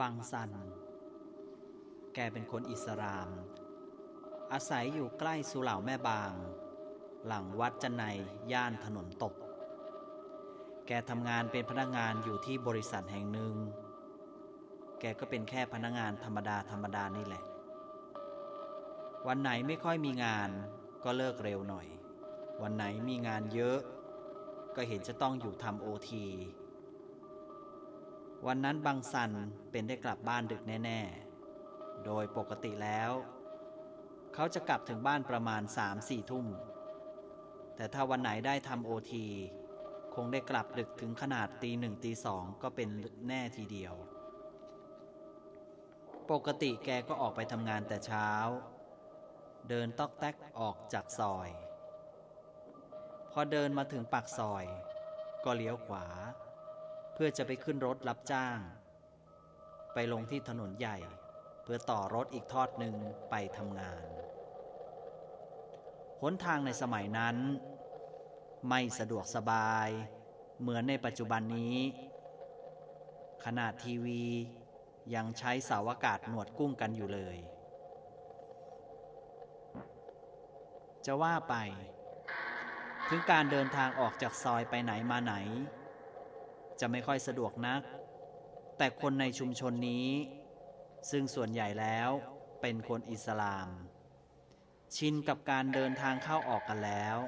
บังสัน แกเป็นคนอิสลาม อาศัยอยู่ใกล้สุเหร่าแม่บาง หลังวัดจันไนย่านถนนตก แกทำงานเป็นพนักงานอยู่ที่บริษัทแห่งหนึ่ง แกก็เป็นแค่พนักงานธรรมดาธรรมดานี่แหละ วันไหนไม่ค่อยมีงานก็เลิกเร็วหน่อย วันไหนมีงานเยอะ ก็เห็นจะต้องอยู่ทำโอที วันนั้นบางสันเป็นได้กลับบ้านดึกแน่ ๆ โดยปกติแล้ว เขาจะกลับถึงบ้านประมาณ3-4ทุ่ม แต่ถ้าวันไหนได้ทำโอทีคงได้กลับดึกถึงขนาดตีหนึ่งตีสองก็เป็นแน่ทีเดียว ปกติแกก็ออกไปทำงานแต่เช้า เดินตอกแตกออกจากซอย พอเดินมาถึงปากซอย ก็เลี้ยวขวา เพื่อจะไปขึ้นรถรับจ้าง ไปลงที่ถนนใหญ่ เพื่อต่อรถอีกทอดหนึ่งไปทำงาน หนทางในสมัยนั้น ไม่สะดวกสบาย เหมือนในปัจจุบันนี้ ขนาดทีวียังใช้เสาอากาศหนวดกุ้งกันอยู่เลย จะว่าไป ถึงการเดินทางออกจากซอยไปไหนมาไหน จะไม่ค่อยสะดวกนัก แต่คนในชุมชนนี้ ซึ่งส่วนใหญ่แล้วเป็นคนอิสลาม ชินกับการเดินทางเข้าออกกันแล้ว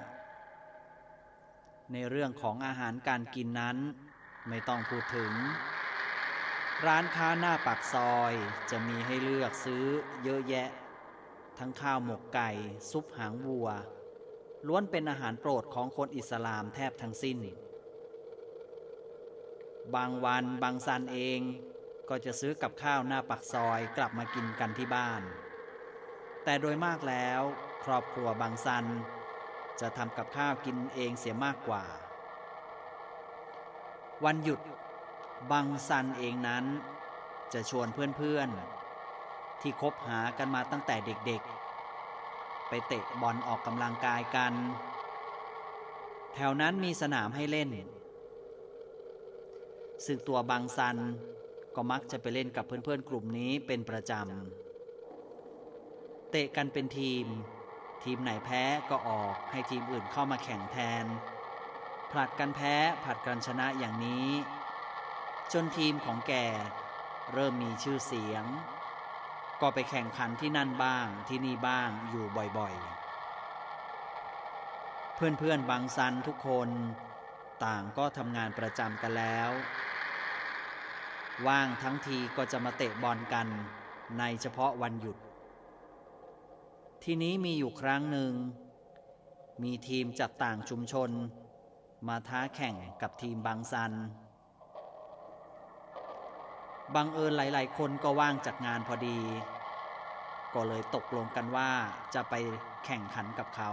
ในเรื่องของอาหารการกินนั้น ไม่ต้องพูดถึง ร้านค้าหน้าปากซอยจะมีให้เลือกซื้อเยอะแยะ ทั้งข้าวหมกไก่ ซุปหางวัวล้วนเป็นอาหารโปรดของคนอิสลามแทบทั้งสิ้น บางวันบางซันเอง ก็จะซื้อกับข้าวหน้าปักซอยกลับมากินกันที่บ้าน แต่โดยมากแล้ว ครอบครัวบางซัน จะทำกับข้าวกินเองเสียมากกว่า วันหยุดบางซันเองนั้น จะชวนเพื่อนๆ ที่คบหากันมาตั้งแต่เด็กๆ ไปเตะบอลออกกำลังกายกัน แถวนั้นมีสนามให้เล่น ซึ่งตัวบางซันก็มักจะไปเล่นกับเพื่อนๆกลุ่มนี้เป็นประจำ เตะกันเป็นทีม ทีมไหนแพ้ก็ออกให้ทีมอื่นเข้ามาแข่งแทน ผลัดกันแพ้ผลัดกันชนะอย่างนี้ จนทีมของแกเริ่มมีชื่อเสียง ก็ไปแข่งขันที่นั่นบ้างที่นี่บ้างอยู่บ่อยๆ เพื่อนๆบางซันทุกคน ต่างก็ทำงานประจำกันแล้ว ว่างทั้งทีก็จะมาเตะบอลกันในเฉพาะวันหยุด ทีนี้มีอยู่ครั้งหนึ่ง มีทีมจากต่างชุมชน มาท้าแข่งกับทีมบางซัน บังเอิญหลาย ๆ คนก็ว่างจากงานพอดี ก็เลยตกลงกันว่าจะไปแข่งขันกับเขา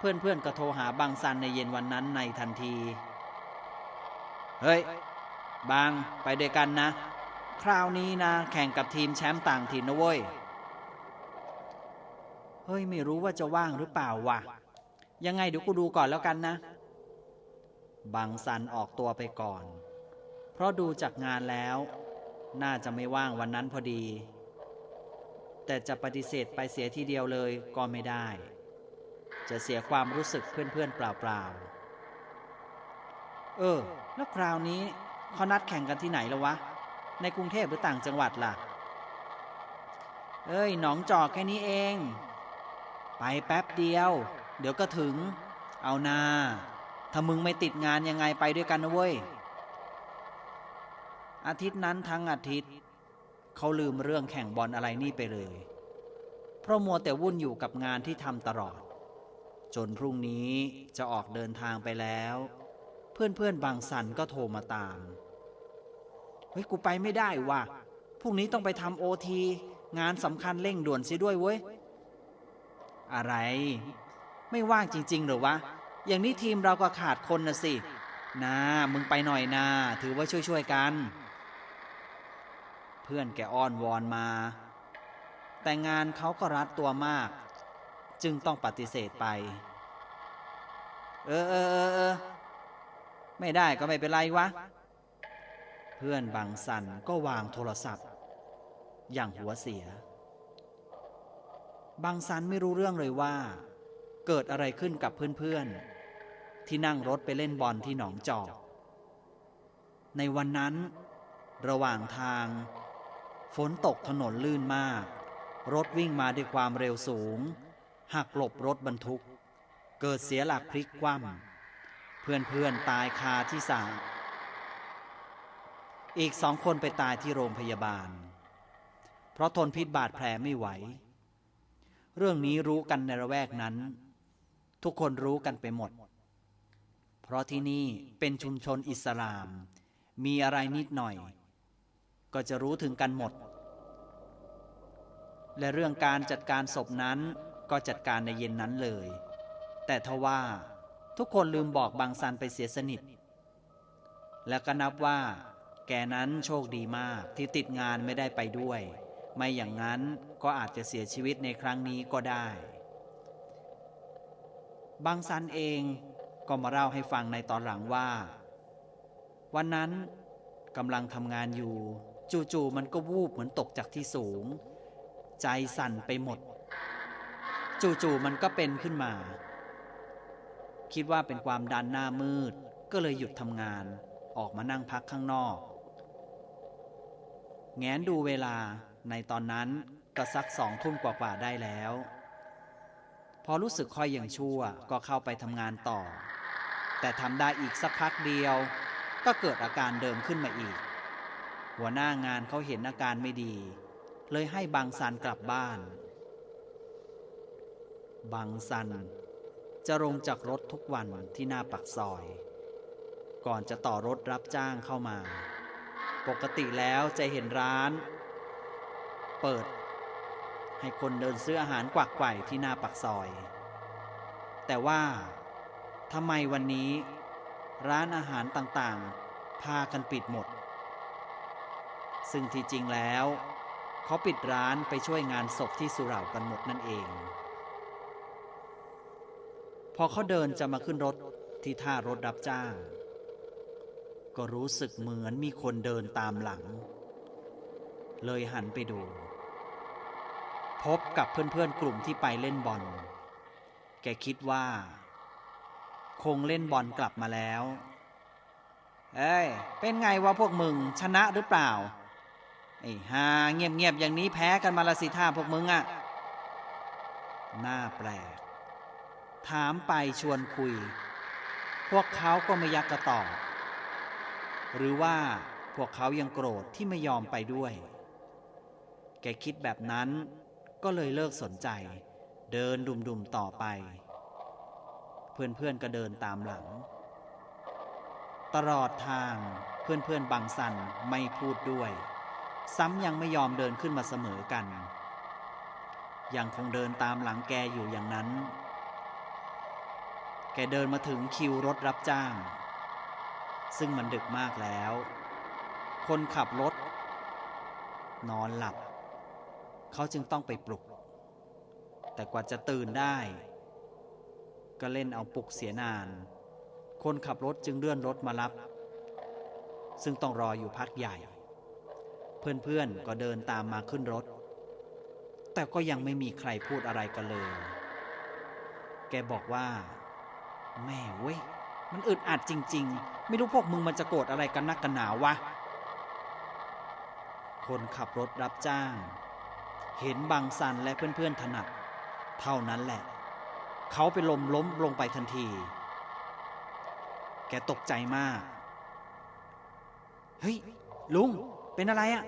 เพื่อนๆก็โทรหาบางซันในเย็นวันนั้นในทันที เฮ้ย บางไปด้วยกันนะ คราวนี้นะ แข่งกับทีมแชมป์ต่างถิ่นนะเว้ย เฮ้ย ไม่รู้ว่าจะว่างหรือเปล่าวะยังไงเดี๋ยวกูดูก่อนแล้วกันนะ บางซันออกตัวไปก่อน เพราะดูจากงานแล้ว น่าจะไม่ว่างวันนั้นพอดี แต่จะปฏิเสธไปเสียทีเดียวเลยก็ไม่ได้ จะเสียความรู้สึกเพื่อนๆเปล่าๆ เออ แล้วคราวนี้เขานัดแข่งกันที่ไหนแล้ววะ ในกรุงเทพหรือต่างจังหวัดล่ะ เอ้ย หนองจอกแค่นี้เอง ไปแป๊บเดียว เดี๋ยวก็ถึง เอานา ถ้ามึงไม่ติดงานยังไงไปด้วยกันนะเว้ย อาทิตย์นั้นทั้งอาทิตย์ เขาลืมเรื่องแข่งบอลอะไรนี่ไปเลย เพราะมัวแต่วุ่นอยู่กับงานที่ทำตลอด จนพรุ่งนี้จะออกเดินทางไปแล้ว เพื่อนๆบางสันก็โทรมาตาม เฮ้ย กูไปไม่ได้ว่ะพรุ่งนี้ต้องไปทำโอทีงานสำคัญเร่งด่วนสิด้วยเว้ย อะไร ไม่ว่างจริง ๆ หรือวะ อย่างนี้ทีมเราก็ขาดคนนะสินามึงไปหน่อยนาถือว่าช่วยๆกัน เพื่อนแกอ้อนวอนมา แต่งานเขาก็รัดตัวมาก จึงต้องปฏิเสธไป เออเออเออเออไม่ได้ก็ไม่เป็นไรวะ เพื่อนบางสันก็วางโทรศัพท์ อย่างหัวเสีย บางสันไม่รู้เรื่องเลยว่า เกิดอะไรขึ้นกับเพื่อนๆ ที่นั่งรถไปเล่นบอลที่หนองจอก ในวันนั้น ระหว่างทาง ฝนตกถนนลื่นมาก รถวิ่งมาด้วยความเร็วสูง หักหลบรถบรรทุก เกิดเสียหลักพลิกคว่ำเพื่อนๆตายคาที่สาอีกสองคนไปตายที่โรงพยาบาล เพราะทนพิษบาดแผลไม่ไหว เรื่องนี้รู้กันในระแวกนั้น ทุกคนรู้กันไปหมด เพราะที่นี่เป็นชุมชนอิสลาม มีอะไรนิดหน่อย ก็จะรู้ถึงกันหมด และเรื่องการจัดการศพนั้น ก็จัดการในเย็นนั้นเลย แต่ทว่าทุกคนลืมบอกบางซันไปเสียสนิท และก็นับว่า แกนั้นโชคดีมากที่ติดงานไม่ได้ไปด้วย ไม่อย่างนั้นก็อาจจะเสียชีวิตในครั้งนี้ก็ได้ บางซันเองก็มาเล่าให้ฟังในตอนหลังว่า วันนั้นกำลังทำงานอยู่ จู่ๆมันก็วูบเหมือนตกจากที่สูง ใจสั่นไปหมด จู่ๆมันก็เป็นขึ้นมา คิดว่าเป็นความดันหน้ามืด ก็เลยหยุดทำงาน ออกมานั่งพักข้างนอก แงนดูเวลาในตอนนั้นก็สักสองทุ่มกว่าๆได้แล้ว พอรู้สึกค่อยอย่างชั่วก็เข้าไปทำงานต่อ แต่ทำได้อีกสักพักเดียว ก็เกิดอาการเดิมขึ้นมาอีก หัวหน้างานเขาเห็นอาการไม่ดี เลยให้บางซันกลับบ้าน บางซัน จะลงจากรถทุกวันที่หน้าปักซอย ก่อนจะต่อรถรับจ้างเข้ามา ปกติแล้วจะเห็นร้าน เปิด ให้คนเดินซื้ออาหารกวักไก่ที่หน้าปักซอย แต่ว่าทำไมวันนี้ร้านอาหารต่างๆ พากันปิดหมด ซึ่งที่จริงแล้ว เขาปิดร้านไปช่วยงานศพที่สุเหร่ากันหมดนั่นเอง พอเขาเดินจะมาขึ้นรถที่ท่ารถรับจ้าง ก็รู้สึกเหมือนมีคนเดินตามหลัง เลยหันไปดู พบกับเพื่อนๆกลุ่มที่ไปเล่นบอล แกคิดว่า คงเล่นบอลกลับมาแล้ว เอ้ย เป็นไงวะพวกมึง ชนะหรือเปล่า ไอ้ฮาเงียบๆอย่างนี้แพ้กันมาละสิท่าพวกมึงอะหน้าแปลก ถามไปชวนคุย พวกเขาก็ไม่ยักกระตอบ หรือว่าพวกเขายังโกรธที่ไม่ยอมไปด้วย แกคิดแบบนั้นก็เลยเลิกสนใจ เดินดุมๆต่อไป เพื่อนๆก็เดินตามหลัง ตลอดทางเพื่อนๆบางสันไม่พูดด้วย ซ้ำยังไม่ยอมเดินขึ้นมาเสมอกัน ยังคงเดินตามหลังแกอยู่อย่างนั้น แกเดินมาถึงคิวรถรับจ้าง ซึ่งมันดึกมากแล้ว คนขับรถ นอนหลับ เขาจึงต้องไปปลุก แต่กว่าจะตื่นได้ ก็เล่นเอาปลุกเสียนาน คนขับรถจึงเลื่อนรถมารับ ซึ่งต้องรออยู่พักใหญ่ เพื่อนๆก็เดินตามมาขึ้นรถ แต่ก็ยังไม่มีใครพูดอะไรกันเลย แกบอกว่า แม่เว้ย มันอึดอัดจริง ๆ ไม่รู้พวกมึงมันจะโกรธอะไรกันนักกันหนาวะ คนขับรถรับจ้าง เห็นบางสันและเพื่อนๆถนัด เท่านั้นแหละ เขาไปลมล้มลงไปทันที แกตกใจมาก เฮ้ย ลุง เป็นอะไรอะ่ะ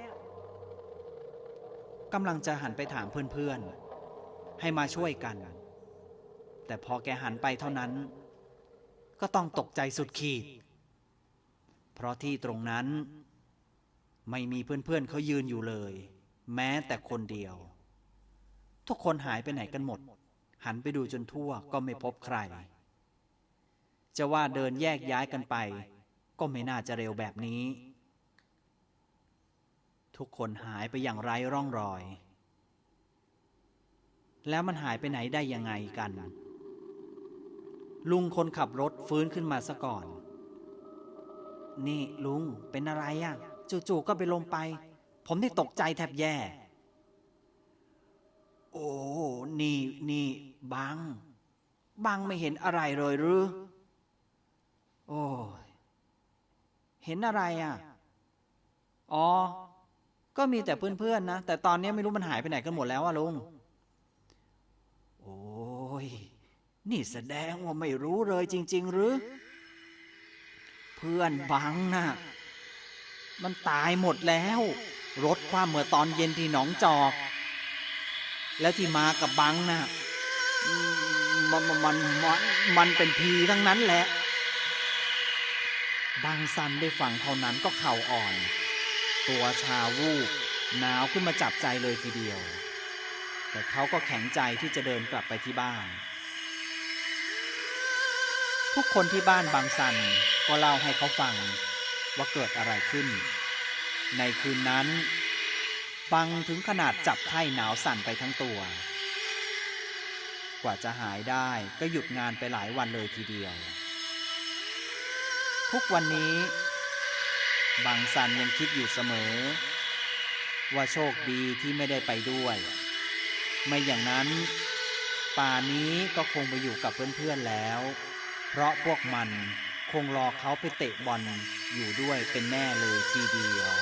กำลังจะหันไปถามเพื่อนๆ ให้มาช่วยกัน แต่พอแกหันไปเท่านั้น ก็ต้องตกใจสุดขีด เพราะที่ตรงนั้น ไม่มีเพื่อนๆเขายืนอยู่เลย แม้แต่คนเดียว ทุกคนหายไปไหนกันหมด หันไปดูจนทั่วก็ไม่พบใคร จะว่าเดินแยกย้ายกันไป ก็ไม่น่าจะเร็วแบบนี้ ทุกคนหายไปอย่างไร้ร่องรอย แล้วมันหายไปไหนได้ยังไงกัน ลุงคนขับรถฟื้นขึ้นมาซะก่อน นี่ลุงเป็นอะไรอะ่ะ จู่ๆก็ไปลมไป ผมนี่ตกใจแทบแย่ โอ้ นี่นี่บัง บังไม่เห็นอะไรเลยหรือ โอ้เห็นอะไรอะ อ๋อ ก็มีแต่เพื่อนๆนะ แต่ตอนนี้ไม่รู้มันหายไปไหนกันหมดแล้วอะลุง โอ้ย นี่แสดงว่าไม่รู้เลยจริง ๆ หรือ เพื่อนบังน่ะ มันตายหมดแล้ว รถความเมื่อตอนเย็นที่หนองจอก แล้วที่มากับบังน่ะมมันมันมันมันเป็นพีทั้งนั้นแหละ บางซันได้ฟังเท่านั้นก็เข่าอ่อน ตัวชาวูบหนาวขึ้นมาจับใจเลยทีเดียว แต่เขาก็แข็งใจที่จะเดินกลับไปที่บ้าน ทุกคนที่บ้านบางซันก็เล่าให้เขาฟังว่าเกิดอะไรขึ้น ในคืนนั้น บังถึงขนาดจับไข้หนาวสั่นไปทั้งตัว กว่าจะหายได้ก็หยุดงานไปหลายวันเลยทีเดียว ทุกวันนี้บางซันยังคิดอยู่เสมอ ว่าโชคดีที่ไม่ได้ไปด้วย ไม่อย่างนั้น ป่านี้ก็คงไปอยู่กับเพื่อนๆแล้ว เพราะพวกมันคงรอเขาไปเตะบอลอยู่ด้วยเป็นแน่เลยทีเดียว